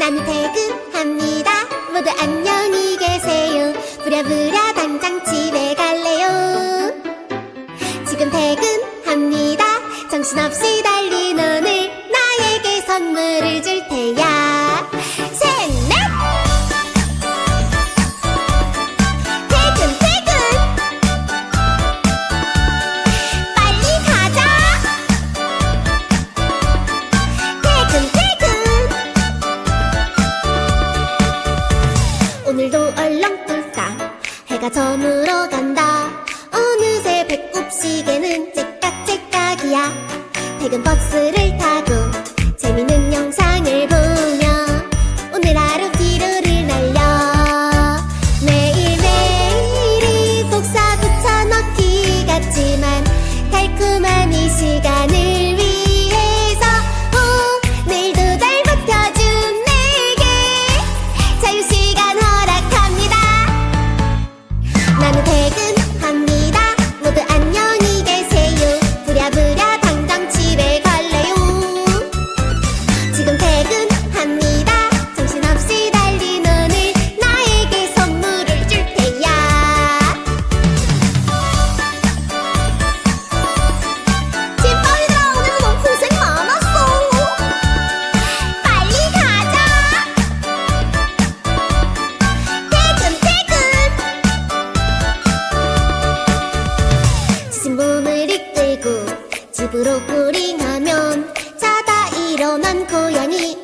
나는 퇴근합니다. 모두 안녕히 계세요. 부랴부랴 당장 집에 갈래요? 지금 퇴근합니다. 정신없이 내가 저물어 간다. 어느새 배꼽 시계는 째깍째깍이야. 퇴근 버스 집으로 꾸링하면 자다 일어난 고양이